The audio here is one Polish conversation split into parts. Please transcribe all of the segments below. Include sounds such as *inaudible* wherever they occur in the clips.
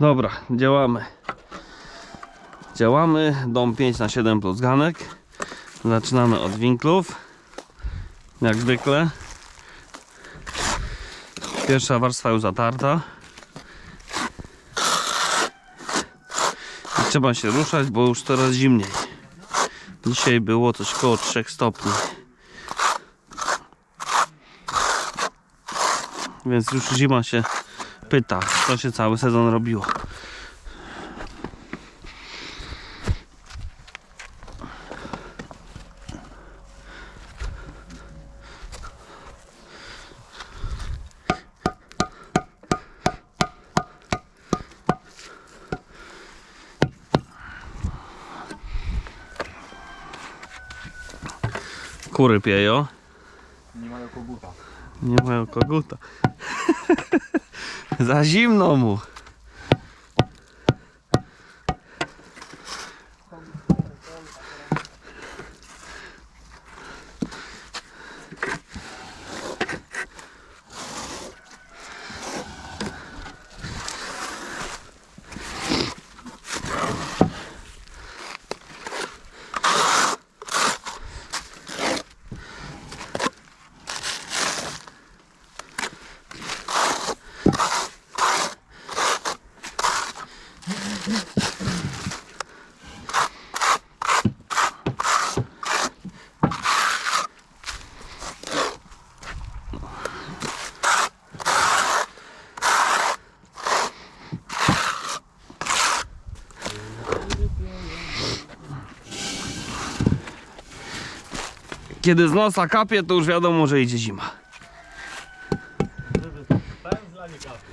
Dobra, działamy. Działamy. Dom 5 na 7 plus ganek. Zaczynamy od winklów. Jak zwykle. Pierwsza warstwa już zatarta. I trzeba się ruszać, bo już coraz zimniej. Dzisiaj było coś koło 3 stopni. Więc już zima się pyta, co się cały sezon robiło. Kury pieją. Nie mają koguta. Nie mają koguta. *laughs* *laughs* Za zimno mu. Kiedy z nosa kapie, to już wiadomo, że idzie zima. Pędzla nie kapie.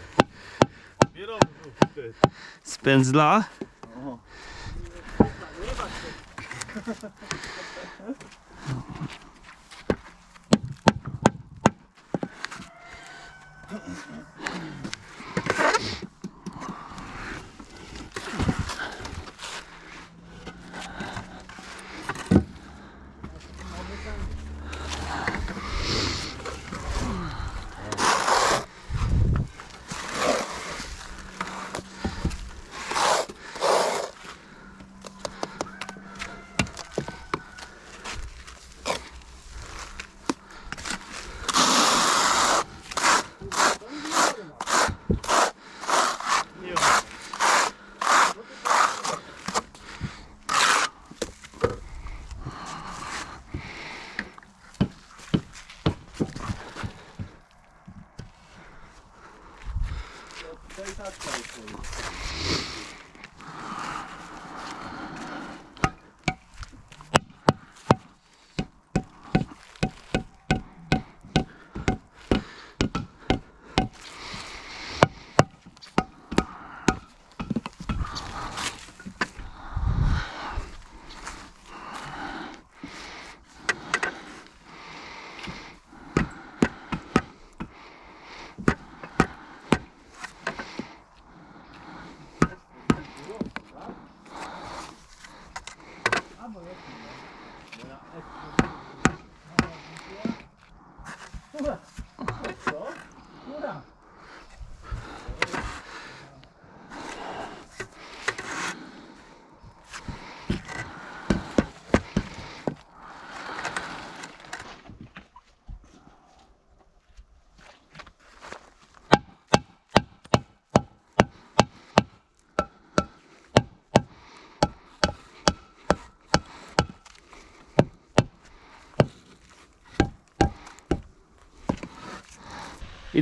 Kierowców, ty. Z pędzla. I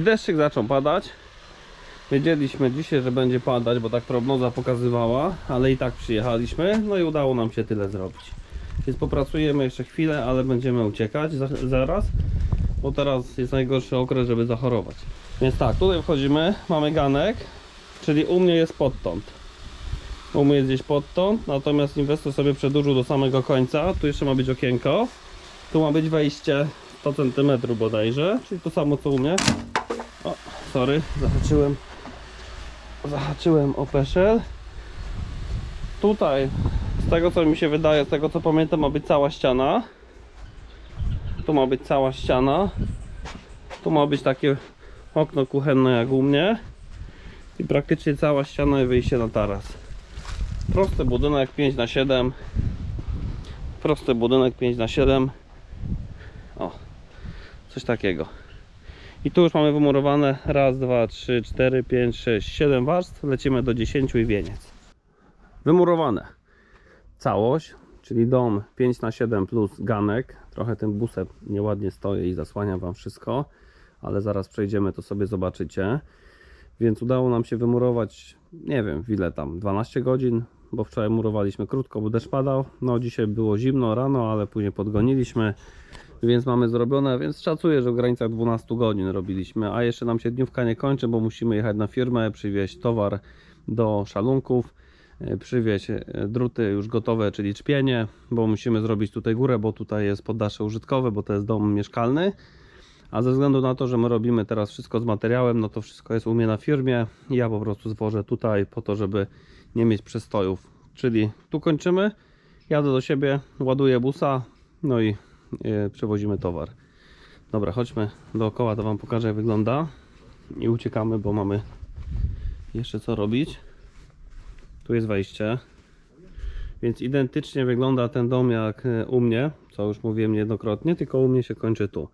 deszczyk zaczął padać. Wiedzieliśmy dzisiaj, że będzie padać, bo tak prognoza pokazywała, ale i tak przyjechaliśmy, no i udało nam się tyle zrobić. Więc popracujemy jeszcze chwilę, ale będziemy uciekać za, zaraz, bo teraz jest najgorszy okres, żeby zachorować. Więc tak, tutaj wchodzimy, mamy ganek, czyli u mnie jest podtąd. U mnie jest gdzieś podtąd, natomiast inwestor sobie przedłużył do samego końca. Tu jeszcze ma być okienko. Tu ma być wejście 100 cm bodajże, czyli to samo co u mnie. O, sorry, zahaczyłem. Zahaczyłem o peszel. Tutaj, z tego co mi się wydaje, z tego co pamiętam, ma być cała ściana. Tu ma być cała ściana. Tu ma być takie okno kuchenne jak u mnie. I praktycznie cała ściana i wyjście na taras. Prosty budynek 5 na 7 Prosty budynek 5 na 7 O, coś takiego. I tu już mamy wymurowane raz, dwa, trzy, cztery, pięć, sześć, siedem warstw. Lecimy do 10 i wieniec. Wymurowane. Całość, czyli dom 5 na 7 plus ganek. Trochę ten busem nieładnie stoi i zasłania Wam wszystko, ale zaraz przejdziemy, to sobie zobaczycie. Więc udało nam się wymurować, nie wiem ile tam, 12 godzin, bo wczoraj murowaliśmy krótko, bo deszcz padał. No dzisiaj było zimno rano, ale później podgoniliśmy, więc mamy zrobione, więc szacuję, że w granicach 12 godzin robiliśmy, a jeszcze nam się dniówka nie kończy, bo musimy jechać na firmę, przywieźć towar do szalunków, e, przywieźć e, druty już gotowe, czyli czpienie, bo musimy zrobić tutaj górę, bo tutaj jest poddasze użytkowe, bo to jest dom mieszkalny. A ze względu na to, że my robimy teraz wszystko z materiałem, no to wszystko jest u mnie na firmie. Ja po prostu zwożę tutaj po to, żeby nie mieć przestojów. Czyli tu kończymy, jadę do siebie, ładuję busa, no i przewozimy towar. Dobra, chodźmy dookoła, to Wam pokażę jak wygląda. I uciekamy, bo mamy jeszcze co robić. Tu jest wejście. Więc identycznie wygląda ten dom jak e, u mnie, co już mówiłem niejednokrotnie, tylko u mnie się kończy tu.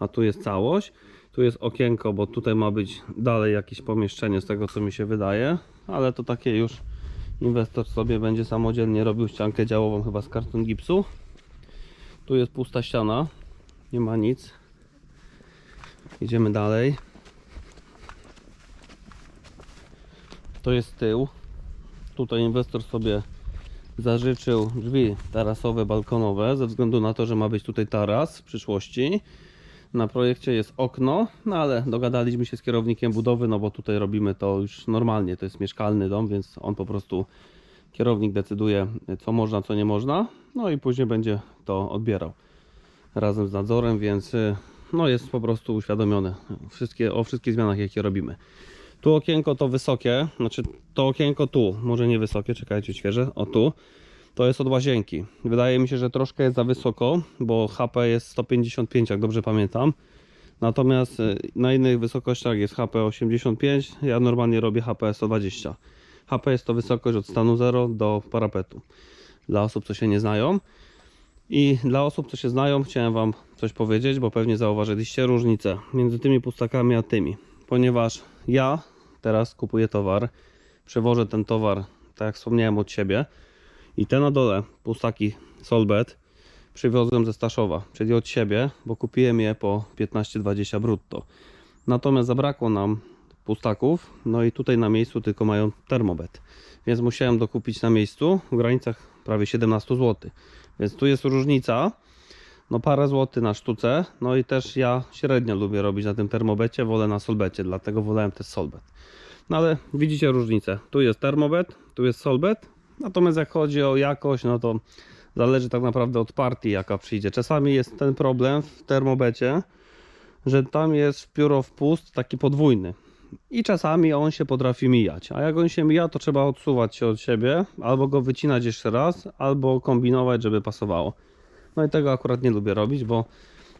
A tu jest całość, tu jest okienko, bo tutaj ma być dalej jakieś pomieszczenie z tego co mi się wydaje, ale to takie już inwestor sobie będzie samodzielnie robił ściankę działową chyba z karton gipsu. Tu jest pusta ściana, nie ma nic. Idziemy dalej. To jest tył. Tutaj inwestor sobie zażyczył drzwi tarasowe, balkonowe, ze względu na to, że ma być tutaj taras w przyszłości. Na projekcie jest okno, no ale dogadaliśmy się z kierownikiem budowy, no bo tutaj robimy to już normalnie, to jest mieszkalny dom, więc on po prostu, kierownik decyduje co można, co nie można, no i później będzie to odbierał razem z nadzorem, więc y, no jest po prostu uświadomiony wszystkie, o wszystkich zmianach jakie robimy. Tu okienko to wysokie, znaczy to okienko tu, może nie wysokie, czekajcie, świeże, o tu, to jest od łazienki. Wydaje mi się, że troszkę jest za wysoko, bo HP jest 155, jak dobrze pamiętam. Natomiast y, na innych wysokościach jest HP 85, ja normalnie robię HP 120. HP jest to wysokość od stanu 0 do parapetu. Dla osób, co się nie znają. I dla osób, co się znają, chciałem Wam coś powiedzieć, bo pewnie zauważyliście różnicę między tymi pustakami a tymi. Ponieważ ja teraz kupuję towar, przewożę ten towar, tak jak wspomniałem od siebie, i te na dole, pustaki Solbet, przywiozłem ze Staszowa, czyli od siebie, bo kupiłem je po 15-20 brutto. Natomiast zabrakło nam pustaków, no i tutaj na miejscu tylko mają termobet. Więc musiałem dokupić na miejscu w granicach prawie 17 zł. Więc tu jest różnica, no parę złotych na sztuce, no i też ja średnio lubię robić na tym termobecie, wolę na solbecie, dlatego wolałem też solbet. No ale widzicie różnicę, tu jest termobet, tu jest solbet, natomiast jak chodzi o jakość, no to zależy tak naprawdę od partii jaka przyjdzie. Czasami jest ten problem w termobecie, że tam jest pióro wpust taki podwójny. I czasami on się potrafi mijać. A jak on się mija, to trzeba odsuwać się od siebie, albo go wycinać jeszcze raz, albo kombinować, żeby pasowało. No i tego akurat nie lubię robić, bo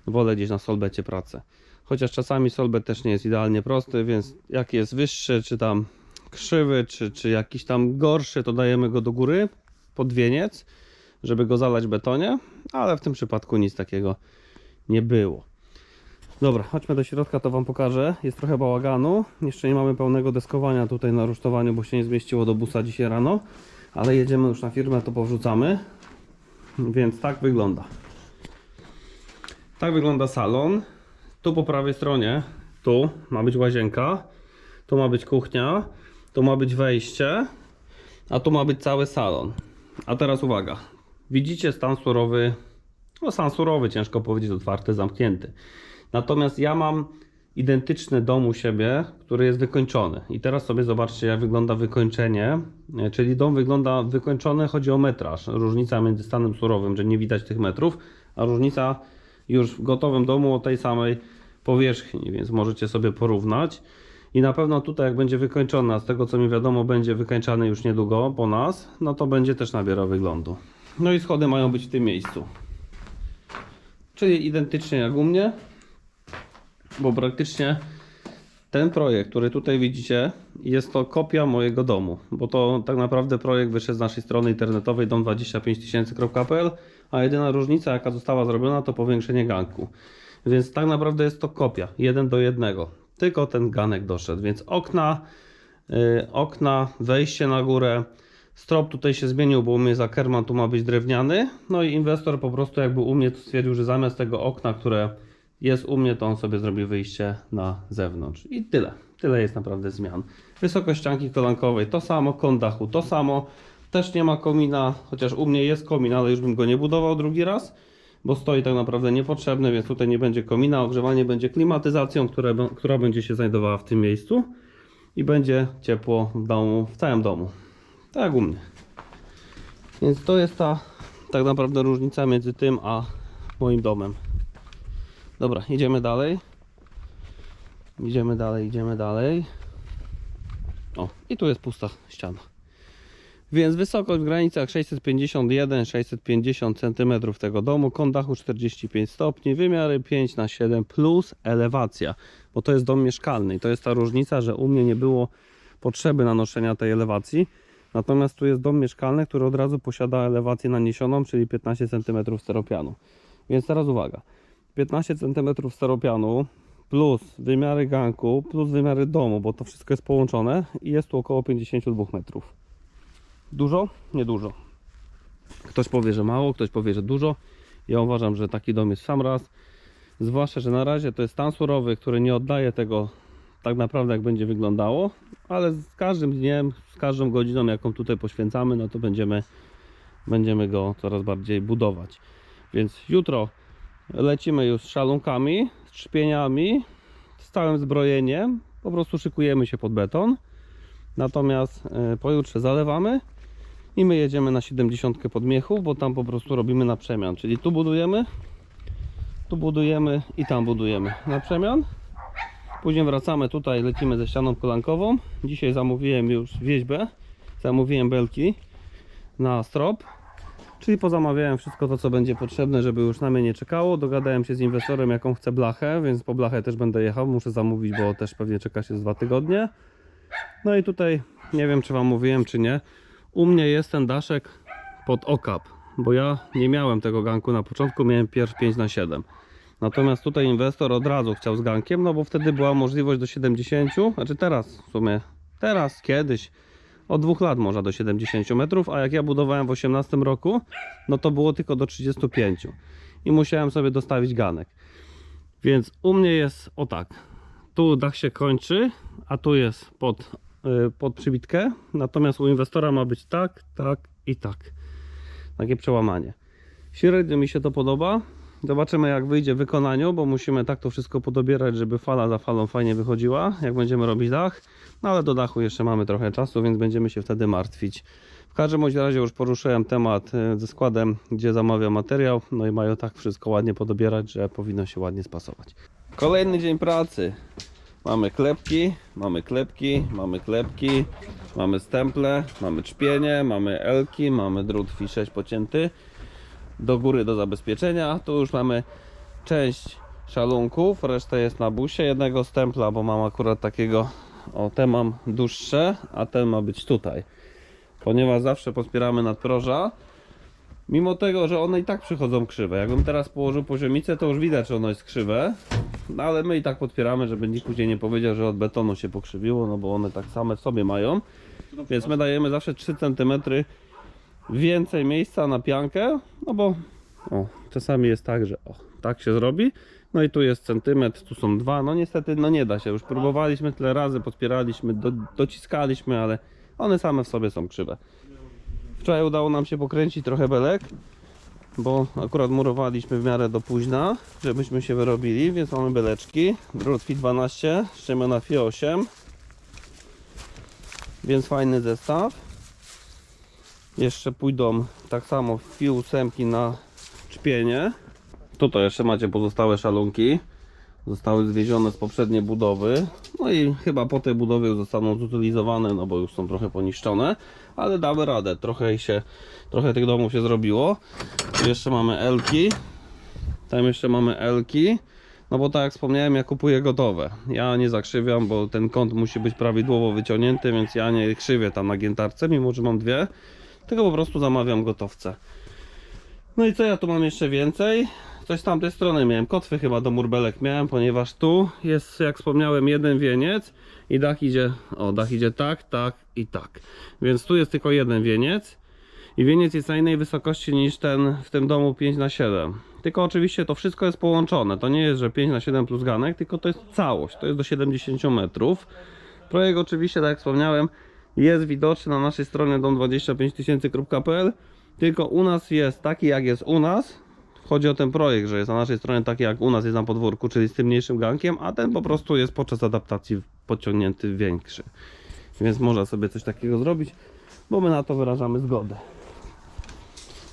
wolę gdzieś na solbecie pracę. Chociaż czasami solbet też nie jest idealnie prosty, więc jak jest wyższy, czy tam krzywy, czy, czy jakiś tam gorszy, to dajemy go do góry pod wieniec, żeby go zalać betonie, ale w tym przypadku nic takiego nie było. Dobra, chodźmy do środka, to Wam pokażę. Jest trochę bałaganu. Jeszcze nie mamy pełnego deskowania tutaj na rusztowaniu, bo się nie zmieściło do busa dzisiaj rano. Ale jedziemy już na firmę, to powrzucamy. Więc tak wygląda. Tak wygląda salon. Tu po prawej stronie, tu ma być łazienka, tu ma być kuchnia, tu ma być wejście, a tu ma być cały salon. A teraz uwaga. Widzicie stan surowy, no stan surowy, ciężko powiedzieć, otwarty, zamknięty. Natomiast ja mam identyczny dom u siebie, który jest wykończony. I teraz sobie zobaczcie, jak wygląda wykończenie. E, Czyli dom wygląda wykończony, chodzi o metraż. Różnica między stanem surowym, że nie widać tych metrów, a różnica już w gotowym domu o tej samej powierzchni, więc możecie sobie porównać. I na pewno tutaj, jak będzie wykończony, a z tego co mi wiadomo, będzie wykańczany już niedługo po nas, no to będzie też nabierał wyglądu. No i schody mają być w tym miejscu. Czyli identycznie jak u mnie, bo praktycznie ten projekt, który tutaj widzicie, jest to kopia mojego domu, bo to tak naprawdę projekt wyszedł z naszej strony internetowej dom25000.pl, a jedyna różnica jaka została zrobiona to powiększenie ganku. Więc tak naprawdę jest to kopia, jeden do jednego. Tylko ten ganek doszedł, więc okna, y, okna, wejście na górę, strop tutaj się zmienił, bo u mnie za Kerman tu ma być drewniany. No i inwestor po prostu jakby u mnie stwierdził, że zamiast tego okna, które jest u mnie, to on sobie zrobi wyjście na zewnątrz. I tyle. Tyle jest naprawdę zmian. Wysokość ścianki kolankowej to samo, kąt dachu to samo. Też nie ma komina, chociaż u mnie jest komin, ale już bym go nie budował drugi raz, bo stoi tak naprawdę niepotrzebny, więc tutaj nie będzie komina. Ogrzewanie będzie klimatyzacją, która będzie się znajdowała w tym miejscu i będzie ciepło w domu, w całym domu. Tak jak u mnie. Więc to jest ta tak naprawdę różnica między tym a moim domem. Dobra, idziemy dalej. Idziemy dalej, idziemy dalej. O, i tu jest pusta ściana. Więc wysokość w granicach 651-650 cm tego domu, kąt dachu 45 stopni, wymiary 5 na 7 plus elewacja, bo to jest dom mieszkalny i to jest ta różnica, że u mnie nie było potrzeby nanoszenia tej elewacji. Natomiast tu jest dom mieszkalny, który od razu posiada elewację naniesioną, czyli 15 cm steropianu. Więc teraz uwaga. 15 cm steropianu plus wymiary ganku, plus wymiary domu, bo to wszystko jest połączone i jest tu około 52 metrów. Dużo? Niedużo. Ktoś powie, że mało, ktoś powie, że dużo. Ja uważam, że taki dom jest sam raz. Zwłaszcza, że na razie to jest stan surowy, który nie oddaje tego tak naprawdę jak będzie wyglądało, ale z każdym dniem, z każdą godziną jaką tutaj poświęcamy, no to będziemy, będziemy go coraz bardziej budować. Więc jutro lecimy już z szalunkami, z trzpieniami, z całym zbrojeniem. Po prostu szykujemy się pod beton. Natomiast e, pojutrze zalewamy i my jedziemy na 70 podmiechów, bo tam po prostu robimy na przemian. Czyli tu budujemy, tu budujemy i tam budujemy na przemian. Później wracamy tutaj, lecimy ze ścianą kolankową. Dzisiaj zamówiłem już wieźbę, zamówiłem belki na strop. Czyli pozamawiałem wszystko to, co będzie potrzebne, żeby już na mnie nie czekało. Dogadałem się z inwestorem, jaką chcę blachę, więc po blachę też będę jechał. Muszę zamówić, bo też pewnie czeka się z dwa tygodnie. No i tutaj, nie wiem czy Wam mówiłem, czy nie, u mnie jest ten daszek pod okap, bo ja nie miałem tego ganku na początku, miałem pierw 5 na 7 Natomiast tutaj inwestor od razu chciał z gankiem, no bo wtedy była możliwość do 70, znaczy teraz w sumie, teraz, kiedyś, od dwóch lat można do 70 metrów, a jak ja budowałem w 18 roku, no to było tylko do 35 i musiałem sobie dostawić ganek. Więc u mnie jest o tak, tu dach się kończy, a tu jest pod, y, pod przybitkę, natomiast u inwestora ma być tak, tak i tak. Takie przełamanie. Średnio mi się to podoba. Zobaczymy jak wyjdzie w wykonaniu, bo musimy tak to wszystko podobierać, żeby fala za falą fajnie wychodziła, jak będziemy robić dach. No ale do dachu jeszcze mamy trochę czasu, więc będziemy się wtedy martwić. W każdym razie już poruszyłem temat y, ze składem, gdzie zamawiam materiał. No i mają tak wszystko ładnie podobierać, że powinno się ładnie spasować. Kolejny dzień pracy. Mamy klepki, mamy klepki, mamy klepki, mamy stemple, mamy czpienie, mamy elki, mamy drut Fi 6 pocięty do góry do zabezpieczenia. Tu już mamy część szalunków, reszta jest na busie. Jednego stempla, bo mam akurat takiego, o te mam dłuższe, a ten ma być tutaj. Ponieważ zawsze podpieramy nadproża, mimo tego, że one i tak przychodzą krzywe. Jakbym teraz położył poziomicę, to już widać, że ono jest krzywe. No ale my i tak podpieramy, żeby nikt później nie powiedział, że od betonu się pokrzywiło, no bo one tak same w sobie mają. Więc my dajemy zawsze 3 cm więcej miejsca na piankę, no bo o, czasami jest tak, że o, tak się zrobi. No i tu jest centymetr, tu są dwa. No niestety, no nie da się. Już próbowaliśmy tyle razy, podpieraliśmy, do, dociskaliśmy, ale one same w sobie są krzywe. Wczoraj udało nam się pokręcić trochę belek, bo akurat murowaliśmy w miarę do późna, żebyśmy się wyrobili, więc mamy beleczki. Drut Fi 12, ściemiona Fi 8. Więc fajny zestaw. Jeszcze pójdą tak samo Fi 8 na czpienie. Tutaj jeszcze macie pozostałe szalunki. Zostały zwiezione z poprzedniej budowy. No i chyba po tej budowie zostaną zutylizowane, no bo już są trochę poniszczone. Ale damy radę. Trochę się, trochę tych domów się zrobiło. Tu jeszcze mamy Elki. Tam jeszcze mamy Elki. No bo tak jak wspomniałem, ja kupuję gotowe. Ja nie zakrzywiam, bo ten kąt musi być prawidłowo wyciągnięty, więc ja nie krzywię tam na giętarce, mimo że mam dwie. Tylko po prostu zamawiam gotowce. No i co ja tu mam jeszcze więcej? Coś z tamtej strony miałem. Kotwy chyba do murbelek miałem, ponieważ tu jest, jak wspomniałem, jeden wieniec i dach idzie, o dach idzie tak, tak i tak. Więc tu jest tylko jeden wieniec i wieniec jest na innej wysokości niż ten w tym domu 5 na 7 Tylko oczywiście to wszystko jest połączone. To nie jest, że 5 na 7 plus ganek, tylko to jest całość. To jest do 70 metrów. Projekt oczywiście, tak jak wspomniałem, jest widoczny na naszej stronie dom25000.pl tylko u nas jest taki jak jest u nas. Chodzi o ten projekt, że jest na naszej stronie taki jak u nas jest na podwórku, czyli z tym mniejszym gankiem, a ten po prostu jest podczas adaptacji podciągnięty większy. Więc można sobie coś takiego zrobić, bo my na to wyrażamy zgodę.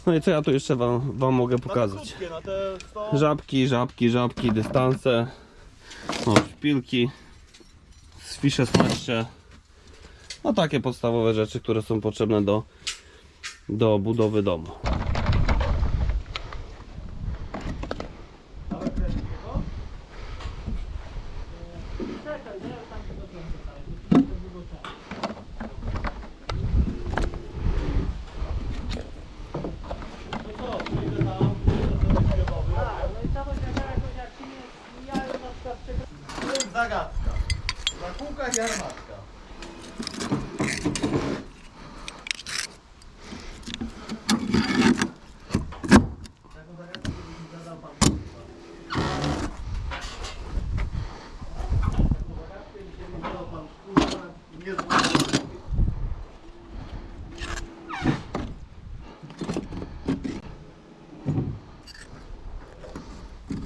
No i co ja tu jeszcze wam, wam mogę pokazać? Na te krótkie, na te 100... Żabki, żabki, żabki, dystanse, no, szpilki, sfisze smeszcze. No takie podstawowe rzeczy, które są potrzebne do, do budowy domu.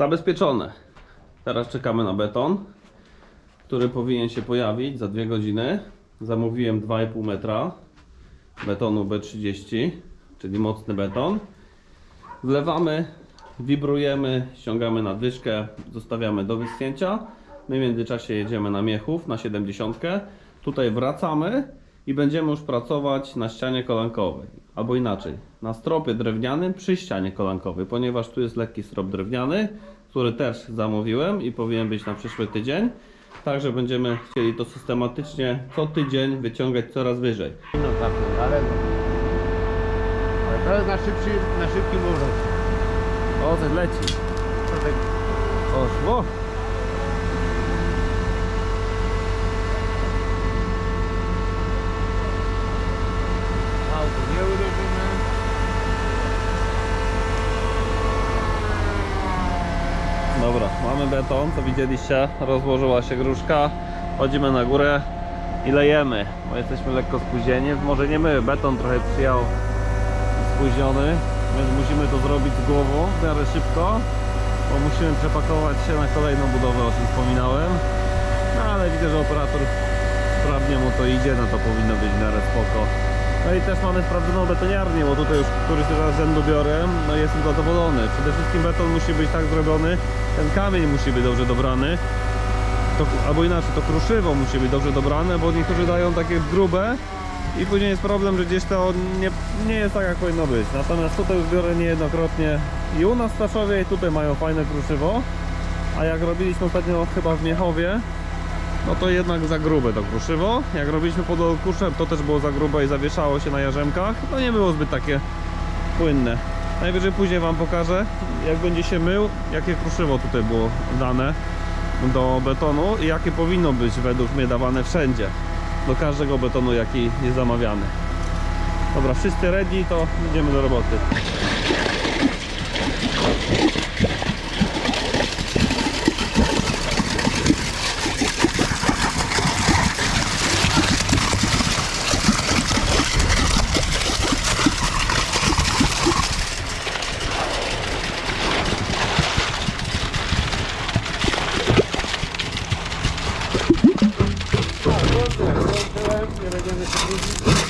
Zabezpieczone. Teraz czekamy na beton, który powinien się pojawić za dwie godziny. Zamówiłem 2,5 metra betonu B30, czyli mocny beton. Wlewamy, wibrujemy, ściągamy nadwyżkę, zostawiamy do wyschnięcia. My w międzyczasie jedziemy na Miechów na 70. Tutaj wracamy i będziemy już pracować na ścianie kolankowej. Albo inaczej, na stropie drewnianym przy ścianie kolankowej, ponieważ tu jest lekki strop drewniany, który też zamówiłem i powinien być na przyszły tydzień. Także będziemy chcieli to systematycznie co tydzień wyciągać coraz wyżej. No tak, ale ale to jest na szybszy, na szybkim obrocie. O, coś leci. To tak Dobra, mamy beton, co widzieliście, rozłożyła się gruszka. Chodzimy na górę i lejemy, bo jesteśmy lekko spóźnieni. Może nie my, beton trochę przyjechał spóźniony, więc musimy to zrobić z głową w miarę szybko, bo musimy przepakować się na kolejną budowę, o czym wspominałem. No ale widzę, że operator sprawnie mu to idzie, no to powinno być w miarę spoko. No i też mamy sprawdzoną betoniarnię, bo tutaj już któryś raz rzędu biorę, no i jestem zadowolony. Przede wszystkim beton musi być tak zrobiony, ten kamień musi być dobrze dobrany, to, albo inaczej, to kruszywo musi być dobrze dobrane, bo niektórzy dają takie grube i później jest problem, że gdzieś to nie, nie jest tak jak powinno być. Natomiast tutaj już biorę niejednokrotnie i u nas w Staszowie i tutaj mają fajne kruszywo, a jak robiliśmy ostatnio chyba w Miechowie, no to jednak za grube to kruszywo. Jak robiliśmy pod Olkuszem, to też było za grube i zawieszało się na jarzemkach. No nie było zbyt takie płynne. Najwyżej później Wam pokażę, jak będzie się mył, jakie kruszywo tutaj było dane do betonu i jakie powinno być według mnie dawane wszędzie. Do każdego betonu, jaki jest zamawiany. Dobra, wszyscy ready, to idziemy do roboty. і радянські друзі.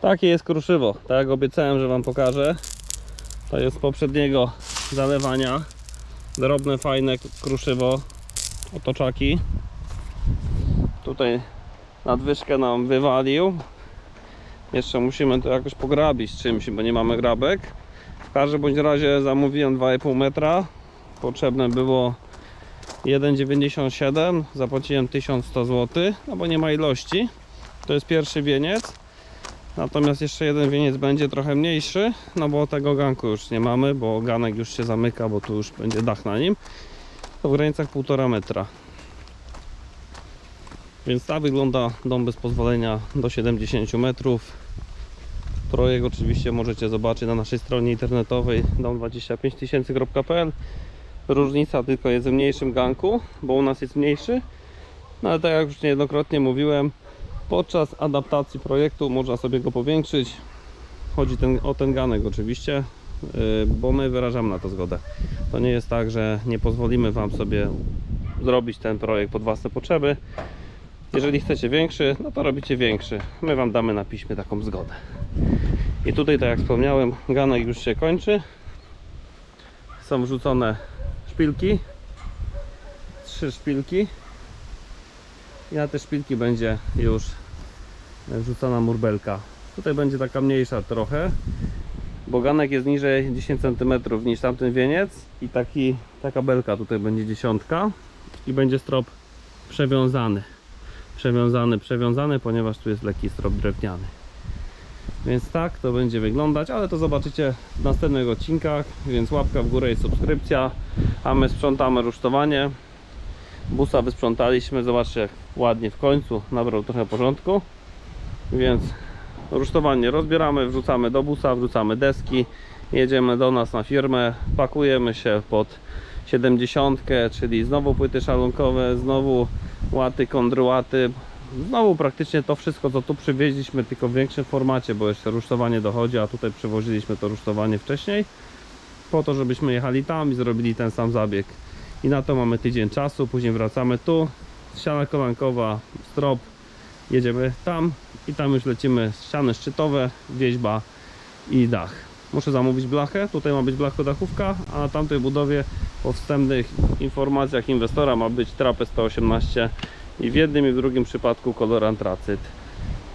Takie jest kruszywo. Tak jak obiecałem, że Wam pokażę. To jest poprzedniego zalewania. Drobne, fajne kruszywo. Otoczaki. Tutaj nadwyżkę nam wywalił. Jeszcze musimy to jakoś pograbić czymś, bo nie mamy grabek. W każdym bądź razie zamówiłem 2,5 metra. Potrzebne było 1,97. Zapłaciłem 1100 zł, no bo nie ma ilości. To jest pierwszy wieniec. Natomiast jeszcze jeden wieniec będzie trochę mniejszy, no bo tego ganku już nie mamy, bo ganek już się zamyka, bo tu już będzie dach na nim. To w granicach 1,5 metra. Więc tak wygląda dom bez pozwolenia do 70 metrów. Projekt oczywiście możecie zobaczyć na naszej stronie internetowej dom25000.pl Różnica tylko jest w mniejszym ganku, bo u nas jest mniejszy. No ale tak jak już niejednokrotnie mówiłem, Podczas adaptacji projektu można sobie go powiększyć. Chodzi ten, o ten ganek oczywiście, yy, bo my wyrażamy na to zgodę. To nie jest tak, że nie pozwolimy Wam sobie zrobić ten projekt pod własne potrzeby. Jeżeli chcecie większy, no to robicie większy. My Wam damy na piśmie taką zgodę. I tutaj, tak jak wspomniałem, ganek już się kończy. Są wrzucone szpilki. Trzy szpilki. I na te szpilki będzie już wrzucona murbelka. Tutaj będzie taka mniejsza trochę, bo ganek jest niżej 10 cm niż tamten wieniec i taki, taka belka tutaj będzie dziesiątka i będzie strop przewiązany. Przewiązany, przewiązany, ponieważ tu jest lekki strop drewniany. Więc tak to będzie wyglądać, ale to zobaczycie w następnych odcinkach, więc łapka w górę i subskrypcja, a my sprzątamy rusztowanie. Busa wysprzątaliśmy, zobaczcie jak ładnie w końcu nabrał trochę porządku. Więc rusztowanie rozbieramy, wrzucamy do busa, wrzucamy deski, jedziemy do nas na firmę, pakujemy się pod 70, czyli znowu płyty szalunkowe, znowu łaty, kondryłaty, znowu praktycznie to wszystko co tu przywieźliśmy, tylko w większym formacie, bo jeszcze rusztowanie dochodzi, a tutaj przywoziliśmy to rusztowanie wcześniej po to, żebyśmy jechali tam i zrobili ten sam zabieg i na to mamy tydzień czasu, później wracamy tu, ściana kolankowa, strop, jedziemy tam i tam już lecimy ściany szczytowe, wieźba i dach. Muszę zamówić blachę, tutaj ma być blachodachówka, a na tamtej budowie po wstępnych informacjach inwestora ma być trapę 118 i w jednym i w drugim przypadku kolor antracyt.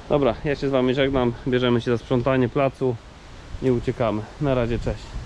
Dobra, ja się z Wami żegnam, bierzemy się za sprzątanie placu i uciekamy. Na razie, cześć.